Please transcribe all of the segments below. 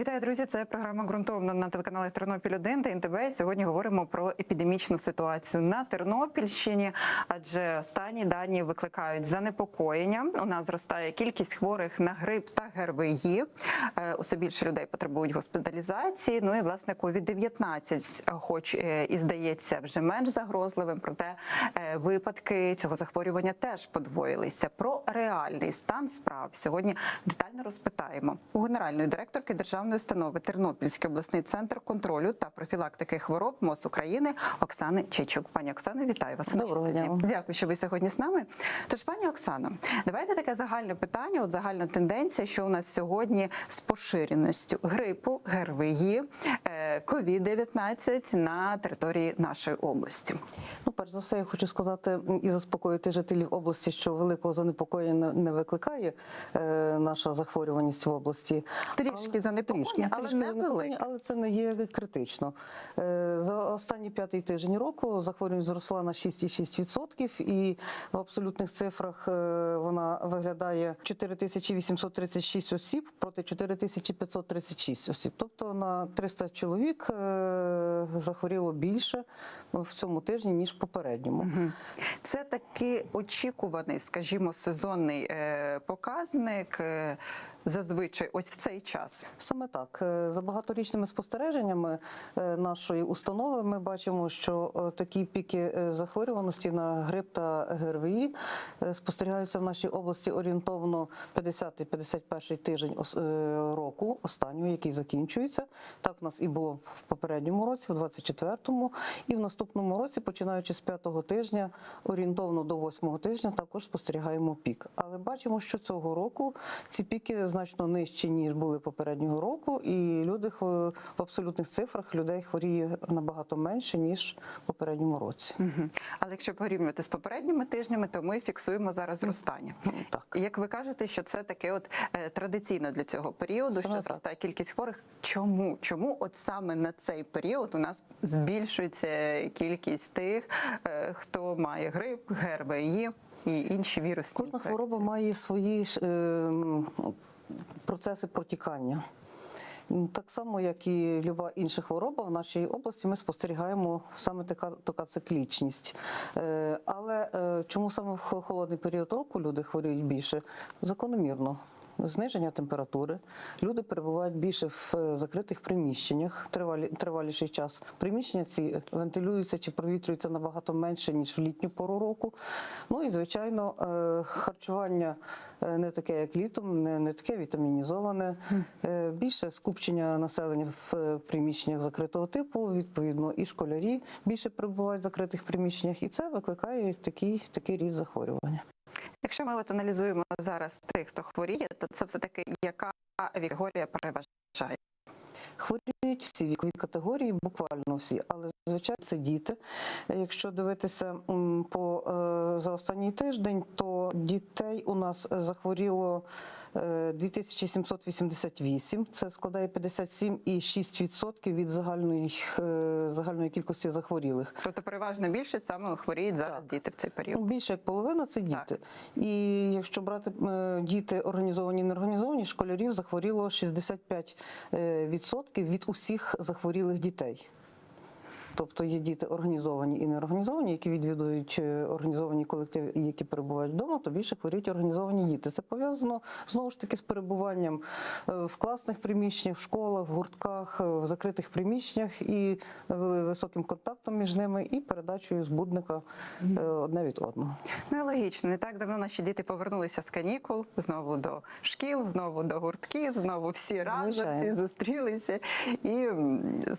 Вітаю, друзі! Це програма ґрунтовно на телеканалі Тернопіль 1 та НТВ. Сьогодні говоримо про епідемічну ситуацію на Тернопільщині, адже останні дані викликають занепокоєння. У нас зростає кількість хворих на грип та ГРВІ. Е, Усе більше людей потребують госпіталізації. Ну і власне COVID-19, хоч е, і здається вже менш загрозливим, проте е, випадки цього захворювання теж подвоїлися. Про реальний стан справ сьогодні детально розпитаємо у генеральної директорки державної установи Тернопільський обласний центр контролю та профілактики хвороб МОЗ України Оксани Чечук. Пані Оксано, вітаю вас. Доброго дня. Дякую, що ви сьогодні з нами. Тож, пані Оксано, давайте таке загальне питання. От загальна тенденція, що у нас сьогодні з поширеністю грипу, ГРВІ, е, COVID-19 на території нашої області. Ну, перш за все, я хочу сказати і заспокоїти жителів області, що великого занепокоєння не викликає е, наша захворюваність в області. Трішки занепокоєння, трішки, але трішки не занепокоєння, але це не є критично. Е, за останній п'ятий тиждень року захворюваність зросла на 6,6%, і в абсолютних цифрах е, вона виглядає 4836 осіб проти 4536 осіб. Тобто на 300 чоловік е, захворіло більше в цьому тижні, ніж в попередньому. Це такий очікуваний, скажімо, сезонний показник. Зазвичай, ось в цей час. Саме так Е, за багаторічними спостереженнями е, нашої установи ми бачимо, що е, такі піки захворюваності на грип та ГРВІ спостерігаються в нашій області орієнтовно 50-51 тиждень року, останнього, який закінчується. Так в нас і було в попередньому році, в 24-му, і в наступному році, починаючи з 5-го тижня, орієнтовно до 8-го тижня, також спостерігаємо пік. Але бачимо, що цього року ці піки значно нижчі, ніж були попереднього року, і люди в абсолютних цифрах людей хворіє набагато менше, ніж в попередньому році. Але якщо порівнювати з попередніми тижнями, то ми фіксуємо зараз зростання. Ну, Так. Як ви кажете, що це таке от е, традиційно для цього періоду, Саме що так. зростає кількість хворих. Чому? Чому от саме на цей період у нас збільшується кількість тих, е, хто має грип, ГРВІ і інші вірусні Кожна інфекції? хвороба має свої е, процеси протікання. Так само, як і люба інша хвороба, в нашій області ми спостерігаємо саме така, така циклічність. Е, Але е, чому саме в холодний період року люди хворіють більше? Закономірно. Зниження температури. Люди перебувають більше в е, закритих приміщеннях тривалі, триваліший час. Приміщення ці вентилюються чи провітрюються набагато менше, ніж в літню пору року. Ну і, звичайно, е, харчування е, не таке, як літом, не, не таке вітамінізоване. Більше скупчення населення в приміщеннях закритого типу, відповідно, і школярі більше перебувають в закритих приміщеннях, і це викликає такий, такий ріст захворювання. Якщо ми от аналізуємо зараз тих, хто хворіє, то це все таки яка категорія переважає? Хворіють всі вікові категорії, буквально всі, але звичайно це діти. Якщо дивитися по е, за останній тиждень, то дітей у нас захворіло е, 2788, це складає 57,6% від загальної, е, загальної кількості захворілих. Тобто переважна більшість саме хворіють зараз Так. діти в цей період. більше як половина це діти. І якщо брати е, діти організовані і неорганізовані, школярів захворіло 65% е, відсотків від усіх захворілих дітей. Тобто є діти організовані і неорганізовані, які відвідують е, організовані колективи які перебувають вдома, то більше хворіють організовані діти. Це пов'язано знову ж таки з перебуванням е, в класних приміщеннях, в школах, в гуртках, е, в закритих приміщеннях і високим контактом між ними і передачею збудника одне від одного. Ну і логічно, не так давно наші діти повернулися з канікул знову до шкіл, знову до гуртків, знову всі разом, всі зустрілися, і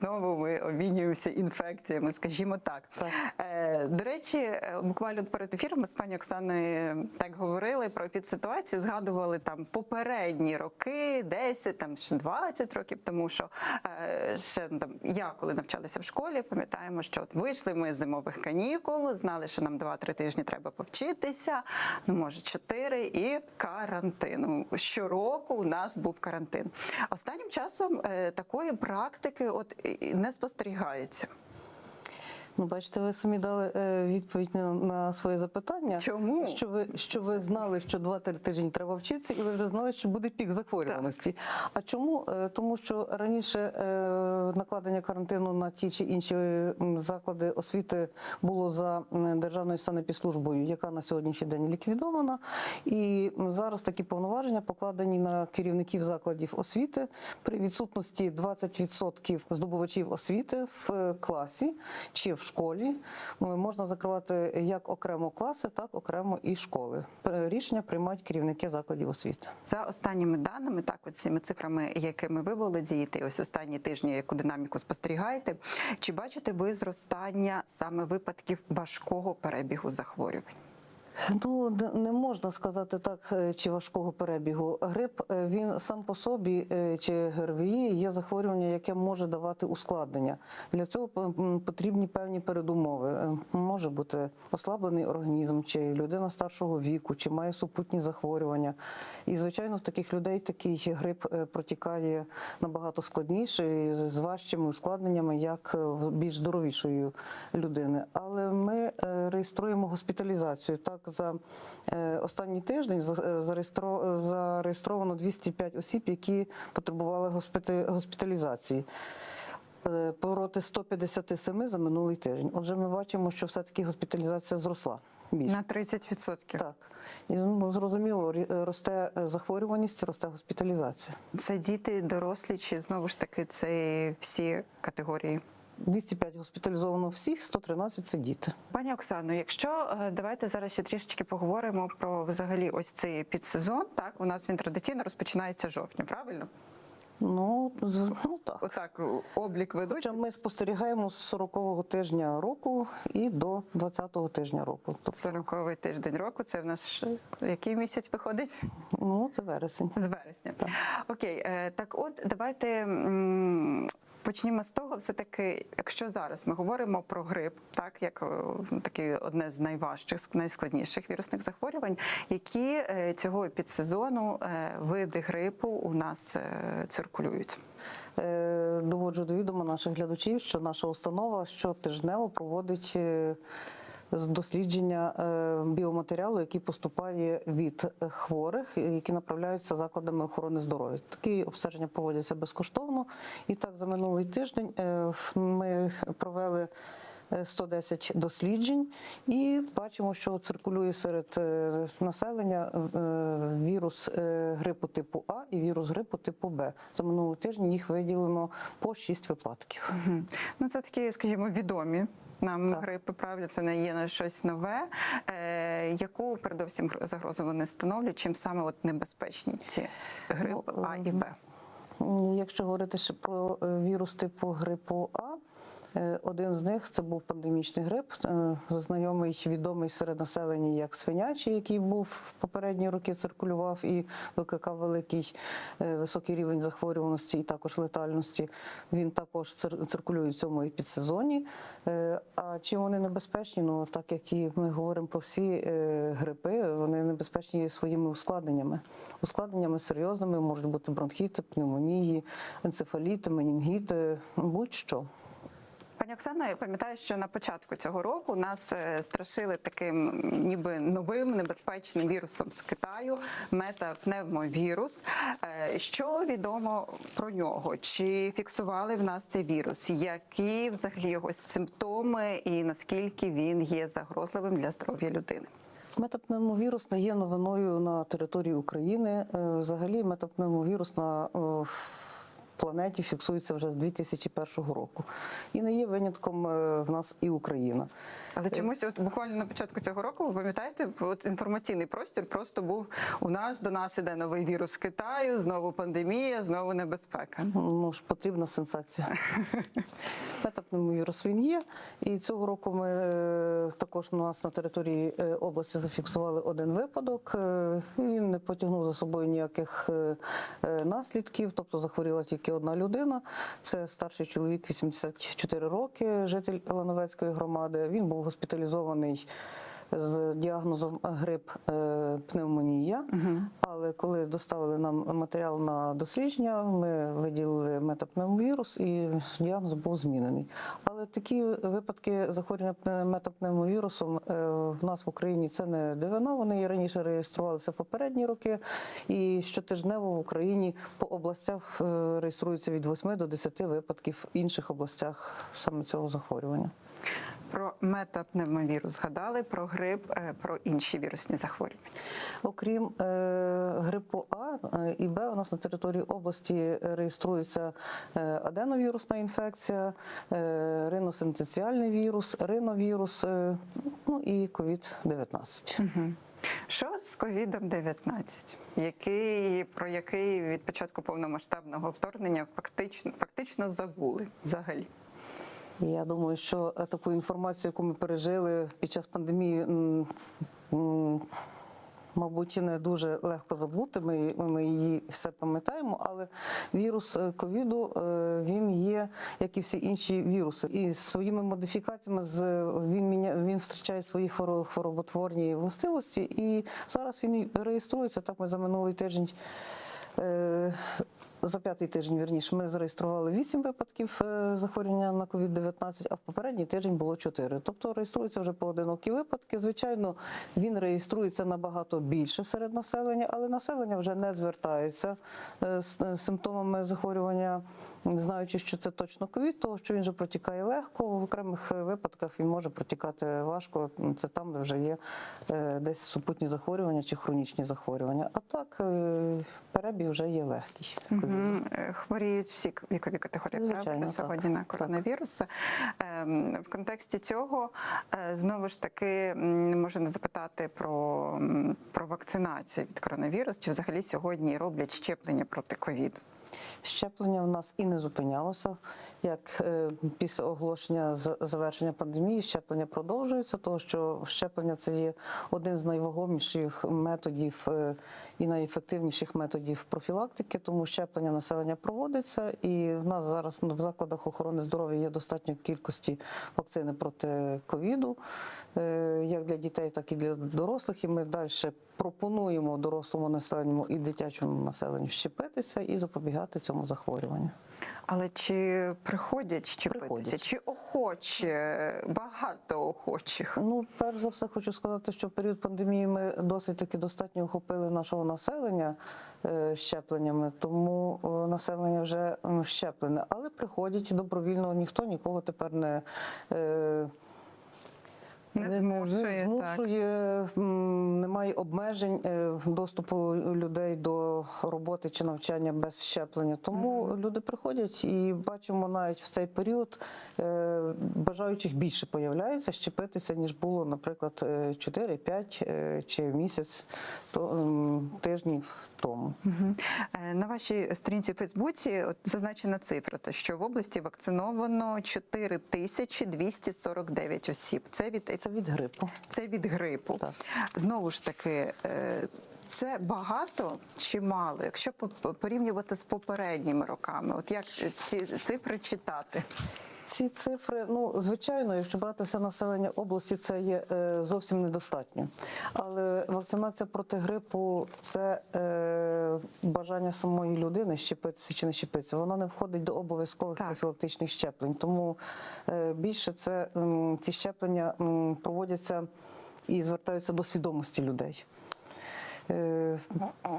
знову ми обмінюємося інфекціями, скажімо так. Так. Е, До речі, е, буквально перед ефіром ми з пані Оксаною так говорили про підситуацію, згадували там попередні роки, 10, там ще 20 років тому, що е, ще ну, там я коли навчалася в школі, пам'ятаємо, що от вийшли ми з зимових канікул, знали, що нам 2-3 тижні треба повчитися, ну може 4, і карантин. Ну, Щороку у нас був карантин. Останнім часом такої практики от не спостерігається. Ну, бачите, ви самі дали е, відповідь на, на своє запитання. Чому? Що ви, що ви знали, що 2-3 тижні треба вчитися, і ви вже знали, що буде пік захворюваності. А чому? Е, Тому що раніше е, накладення карантину на ті чи інші заклади освіти було за Державною санепідслужбою, яка на сьогоднішній день ліквідована. І зараз такі повноваження покладені на керівників закладів освіти при відсутності 20% здобувачів освіти в класі чи в школі. Е, Можна закривати як окремо класи, так окремо і школи. Е, Рішення приймають керівники закладів освіти. За останніми даними, так от цими цифрами, якими ви діяти ось останні тижні, яку динаміку спостерігаєте, чи бачите ви зростання саме випадків важкого перебігу захворювань? Ну не- можна сказати так, е, чи важкого перебігу. Грип е, він сам по собі е, чи ГРВІ є захворювання, яке може давати ускладнення. Для цього потрібні певні передумови. Може бути ослаблений організм, чи людина старшого віку, чи має супутні захворювання. І звичайно, в таких людей такий грип протікає набагато складніше з важчими ускладненнями, як більш здоровішої людини. Але ми реєструємо госпіталізацію. Так, за е, останній тиждень е, зареєстро- зареєстровано 205 осіб, які потребували госпіталізації. Е, Проти 157 за минулий тиждень. Отже, ми бачимо, що все-таки госпіталізація зросла більше. На 30%. Так, і ну, зрозуміло, росте захворюваність, росте госпіталізація. Це діти, дорослі, чи знову ж таки це всі категорії? 205 госпіталізовано всіх, 113 – це діти. Пані Оксано, якщо е, давайте зараз ще трішечки поговоримо про взагалі ось цей підсезон. Так, у нас він традиційно розпочинається жовтня, правильно? Ну, ну так. Отак облік ведуть. Хоча ми спостерігаємо з 40-го тижня року і до 20-го тижня року. Тобто, 40-й тиждень року. Це в нас який місяць виходить? ну, це вересень. З вересня. Окей, е, так от давайте почнімо з того, все таки, якщо зараз ми говоримо про грип, так як е, таке одне з найважчих, найскладніших вірусних захворювань, які е, цього підсезону е, види грипу у нас циркулюють. Доводжу до відома наших глядачів, що наша установа щотижнево проводить з дослідження е, біоматеріалу, який поступає від е, хворих, які направляються закладами охорони здоров'я. Такі обстеження проводяться безкоштовно. І так, за минулий тиждень е, ми провели. е, 110 досліджень, і бачимо, що циркулює серед населення вірус грипу типу А і вірус грипу типу Б. За минулий тиждень їх виділено по 6 випадків. Ну це такі, скажімо, відомі. Нам Так. грипи, правда, це не є щось нове. Е, яку передовсім гр- загрозу вони становлять? Чим саме от небезпечні ці грипи Ну, А і Б? Якщо говорити ще про е, вірус типу грипу А, один з них це був пандемічний грип, е, знайомий відомий серед населення як свинячий, який був в попередні роки циркулював і викликав великий е, високий рівень захворюваності і також летальності. Він також цир- циркулює в цьому і підсезоні. Е, А чим вони небезпечні? Ну так як і ми говоримо про всі е, грипи, вони небезпечні своїми ускладненнями. Ускладненнями серйозними можуть бути бронхіти, пневмонії, енцефаліти, менінгіти, будь-що. Пані Оксана, я пам'ятаю, що на початку цього року нас е, страшили таким ніби новим небезпечним вірусом з Китаю, метапневмовірус. Е, Що відомо про нього? Чи фіксували в нас цей вірус? Які взагалі його симптоми і наскільки він є загрозливим для здоров'я людини? Метапневмовірус не є новиною на території України. Е, Взагалі, метапневмовірус на планеті фіксується вже з 2001 року. І не є винятком е, в нас і Україна. Але чомусь, от буквально на початку цього року, ви пам'ятаєте, от інформаційний простір просто був у нас до нас іде новий вірус Китаю, знову пандемія, знову небезпека. Ну ж потрібна сенсація. Метапневмовірус він є. І цього року ми е, також у нас на території е, області зафіксували один випадок. Е, Він не потягнув за собою ніяких е, е, наслідків, тобто захворіла тільки одна людина. Це старший чоловік 84 роки, житель Лановецької громади. Він був госпіталізований з діагнозом грип е, пневмонія. Але коли доставили нам матеріал на дослідження, ми виділили метапневмовірус і діагноз був змінений. Але такі випадки захворювання пне- метапневмовірусом е, в нас в Україні це не дивина. Вони раніше реєструвалися в попередні роки. І щотижнево в Україні по областях е, реєструється від 8 до 10 випадків в інших областях саме цього захворювання. Про метапневмовірус згадали, про грип, е, про інші вірусні захворювання. Окрім е, грипу А е, і Б, у нас на території області реєструється аденовірусна інфекція, риносинтеціальний вірус, риновірус, ну і COVID-19. Що з ковідом 19 який про який від початку повномасштабного вторгнення фактично фактично забули взагалі? Я думаю, що е, таку інформацію, яку ми пережили під час пандемії, мабуть, не дуже легко забути. Ми, ми її все пам'ятаємо, але вірус е, ковіду е, він є, як і всі інші віруси, і своїми модифікаціями з він міня, він втрачає свої хворо- хвороботворні властивості. І зараз він реєструється. Так ми за минулий тиждень. За п'ятий тиждень, вірніше, ми зареєстрували 8 випадків е, захворювання на COVID-19, а в попередній тиждень було 4. Тобто реєструються вже поодинокі випадки. Звичайно, він реєструється набагато більше серед населення, але населення вже не звертається е, з е, симптомами захворювання, знаючи, що це точно ковід, того що він вже протікає легко. В окремих випадках він може протікати важко. Це там, де вже є десь супутні захворювання чи хронічні захворювання. А так перебіг вже є легкий. Е, Хворіють всі вікові категорії Звичайно, сьогодні так. на коронавірус. Так. В контексті цього е, знову ж таки можна запитати про, про вакцинацію від коронавірусу, чи взагалі сьогодні роблять щеплення проти ковіду? Щеплення в нас і не зупинялося. Як е, після оголошення завершення пандемії, щеплення продовжуються, тому що щеплення це є один з найвагоміших методів е, і найефективніших методів профілактики. Тому щеплення населення проводиться, і в нас зараз в закладах охорони здоров'я є достатньо кількості вакцини проти ковіду, е, як для дітей, так і для дорослих. І ми далі пропонуємо дорослому населенню і дитячому населенню щепитися і запобігати цьому захворюванню. Але чи приходять щепитися, Приходять. чи охоче, багато охочих? Ну, перш за все, хочу сказати, що в період пандемії ми досить таки достатньо охопили нашого населення е, щепленнями, тому е, населення вже щеплене. Але приходять добровільно, ніхто нікого тепер не. Не змушує, змушує, м, немає обмежень е, доступу людей до роботи чи навчання без щеплення. Тому люди приходять і бачимо навіть в цей період е, бажаючих більше появляється щепитися, ніж було, наприклад, е, 4-5 е, чи місяць то, тижнів тому. На вашій сторінці в Фейсбуці зазначена цифра, що в області вакциновано 4249 осіб. Це від Це від грипу. це від грипу. Так. Знову ж таки, е, це багато чи мало, якщо по- порівнювати з попередніми роками? От як ці цифри читати? Ці цифри, ну звичайно, якщо брати все населення області, це є е, зовсім недостатньо. Але вакцинація проти грипу це е, бажання самої людини щепитися чи не щепитися. Вона не входить до обов'язкових профілактичних щеплень. Тому е, більше це м, ці щеплення м, проводяться і звертаються до свідомості людей. Е,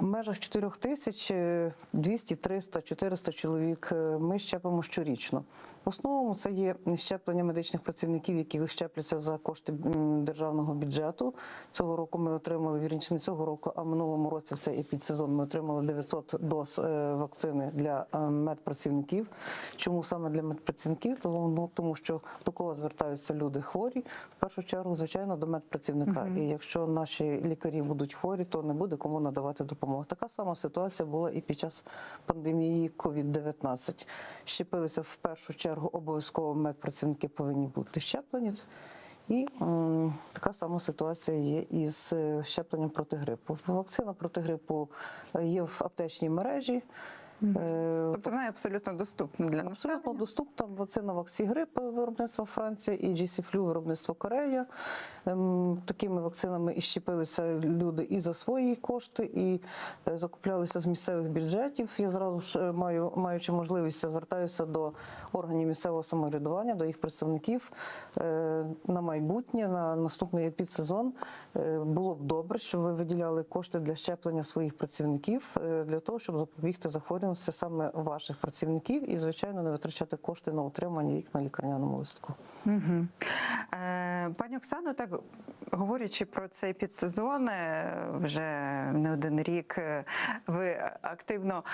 В межах 4 тисяч е, 200, 300, 400 чоловік е, ми щепимо щорічно. В основному це є щеплення медичних працівників, які щепляться за кошти державного бюджету. Цього року ми отримали вірніше не цього року, а минулому році в цей підсезон ми отримали 900 доз е, вакцини для медпрацівників. Чому саме для медпрацівників? Тому, ну, тому що до кого звертаються люди хворі, в першу чергу, звичайно, до медпрацівника. І якщо наші лікарі будуть хворі, то не буде кому надавати допомогу. Така сама ситуація була і під час пандемії COVID-19. Щепилися в першу чергу обов'язково медпрацівники повинні бути щеплені. І м, така сама ситуація є із е, щепленням проти грипу. Вакцина проти грипу е, є в аптечній мережі. Е, Тобто вона абсолютно доступна для Абсолютно населення. доступна вакцина Ваксігрип виробництва Франція і GC-Flu виробництво Корея. Ем, Такими вакцинами і щепилися люди і за свої кошти, і е, закуплялися з місцевих бюджетів. Я зразу ж е, маю, маючи можливість, звертаюся до органів місцевого самоврядування, до їх представників на майбутнє, на наступний підсезон. Було б добре, щоб ви виділяли кошти для щеплення своїх працівників для того, щоб запобігти захворюваності саме ваших працівників і, звичайно, не витрачати кошти на утримання їх на лікарняному листку. Угу. Е, пані Оксано, так говорячи про цей підсезон, е, вже не один рік е, ви активно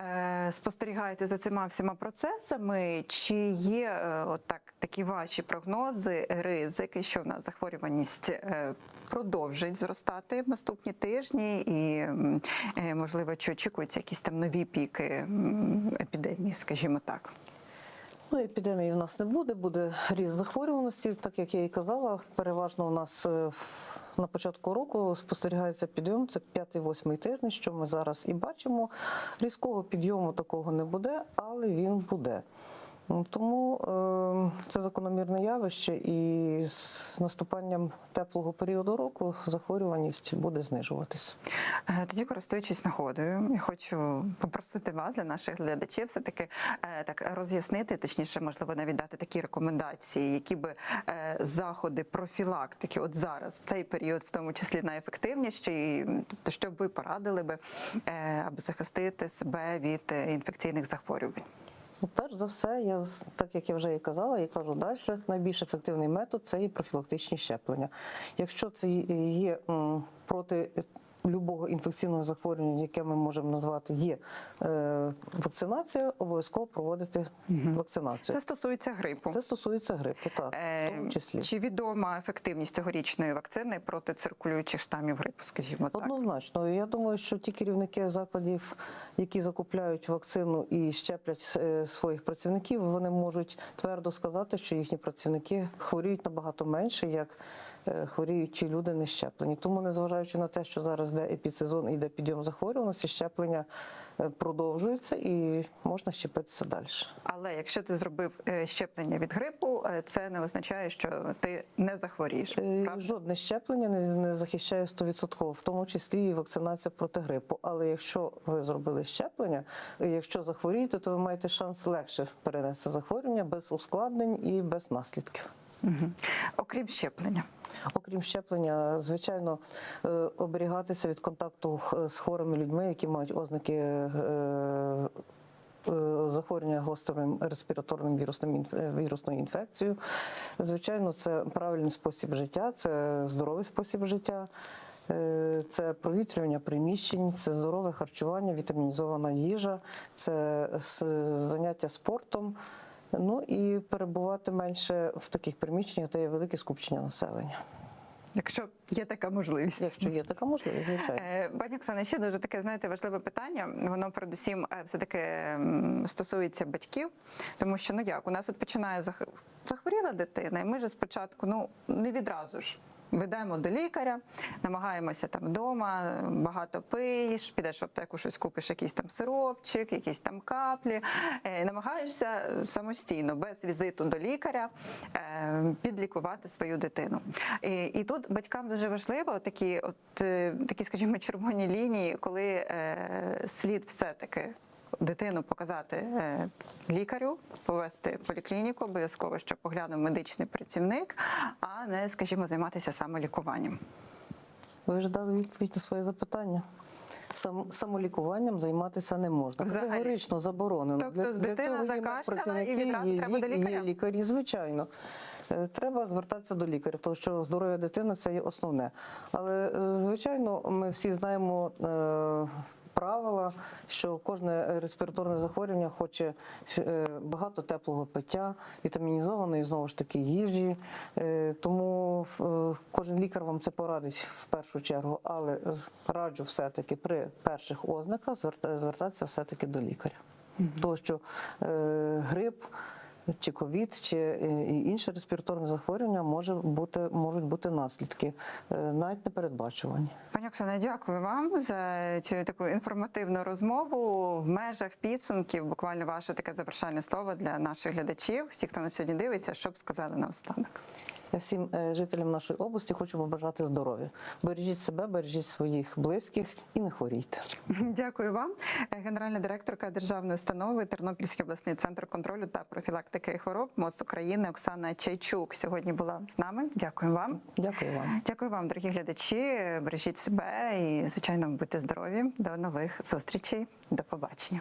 е, спостерігаєте за цими всіма процесами. Чи є е, от так, такі ваші прогнози, ризики, що в нас захворюваність е, продовжить зростати в наступні тижні, і можливо, чи очікуються якісь там нові піки м, епідемії, скажімо так. Ну, епідемії в нас не буде, буде ріст захворюваності. Так як я і казала, переважно у нас е, на початку року спостерігається підйом. Це 5-8 тиждень, що ми зараз і бачимо. Різкого підйому такого не буде, але він буде. Ну, Тому е, це закономірне явище, і з наступанням теплого періоду року захворюваність буде знижуватися. Е, Тоді, користуючись нагодою, я хочу попросити вас для наших глядачів все-таки е, так роз'яснити, точніше, можливо, навіть дати такі рекомендації, які би е, заходи профілактики, от зараз, в цей період, в тому числі найефективніші, тобто, що ви порадили би, аби захистити себе від інфекційних захворювань. Ну, Перш за все, я так як я вже і казала, і кажу далі, найбільш ефективний метод це і профілактичні щеплення. Якщо це є проти любого інфекційного захворювання, яке ми можемо назвати, є е, вакцинація, обов'язково проводити вакцинацію. Це стосується грипу. Це стосується грипу, так, Е, в тому числі. Чи відома ефективність цьогорічної вакцини проти циркулюючих штамів грипу, скажімо так? Однозначно, я думаю, що ті керівники закладів, які закупляють вакцину і щеплять е, своїх працівників, вони можуть твердо сказати, що їхні працівники хворіють набагато менше, як е, хворіють ті люди не щеплені. Тому, незважаючи на те, що зараз йде епідсезон і йде підйом захворюваності, щеплення е, продовжуються і можна щепитися далі. Але якщо ти зробив е, щеплення від грипу, це не означає, що ти не захворієш. Правда? Жодне щеплення не, захищає 100%, в тому числі і вакцинація проти грипу. Але якщо ви зробили щеплення, якщо захворієте, то ви маєте шанс легше перенести захворювання без ускладнень і без наслідків. Мгм. Окрім щеплення. Окрім щеплення, звичайно, е, оберігатися від контакту з хворими людьми, які мають ознаки е, е, захворювання гострим респіраторним вірусним е, вірусною інфекцією. Звичайно, це правильний спосіб життя, це здоровий спосіб життя. Е, Це провітрювання приміщень, це здорове харчування, вітамінізована їжа, це заняття спортом. Ну і перебувати менше в таких приміщеннях, де є велике скупчення населення. Якщо є така можливість. Якщо є така можливість, звичайно. Е, Пані Оксана, ще дуже таке, знаєте, важливе питання. Воно передусім е, все-таки стосується батьків, тому що ну як у нас от починає зах- захворіла дитина, і ми ж спочатку ну не відразу ж. Ведемо до лікаря, намагаємося там вдома, багато пиєш, підеш в аптеку, щось купиш, якийсь там сиропчик, якісь там каплі. Е, намагаєшся самостійно, без візиту до лікаря, е, підлікувати свою дитину. І, і тут батькам дуже важливо такі, от е, такі, скажімо, червоні лінії, коли слід все-таки дитину показати е, лікарю, повести в поліклініку, обов'язково, щоб поглянув медичний працівник, а не, скажімо, займатися самолікуванням. Ви вже дали відповідь на своє запитання. Сам, самолікуванням займатися не можна. Категорично заборонено. Тобто дитина цього є закашляла і відразу треба до лікаря? Є лікарі, звичайно. Е, Треба звертатися до лікаря, тому що здоров'я дитини це є основне. Але, е, звичайно, ми всі знаємо. е, Правила, що кожне респіраторне захворювання хоче е, багато теплого пиття, вітамінізованої знову ж таки їжі. Е, Тому е, кожен лікар вам це порадить в першу чергу, але раджу все-таки при перших ознаках зверта- звертатися все-таки до лікаря. Тому що е, грип, чи ковід, чи е, інше респіраторне захворювання може бути, можуть бути наслідки, е, навіть непередбачувані. Пані Оксана, дякую вам за цю таку інформативну розмову. В межах підсумків буквально ваше таке завершальне слово для наших глядачів, всіх, хто нас сьогодні дивиться, що б сказали наостанок. Я всім е, жителям нашої області хочу побажати здоров'я. Бережіть себе, бережіть своїх близьких і не хворійте. Дякую вам, генеральна директорка державної установи Тернопільський обласний центр контролю та профілактики хвороб МОЗ України Оксана Чайчук сьогодні була з нами. Дякую вам. Дякую вам. Дякую вам, дорогі глядачі. Бережіть себе і, звичайно, будьте здорові. До нових зустрічей. До побачення.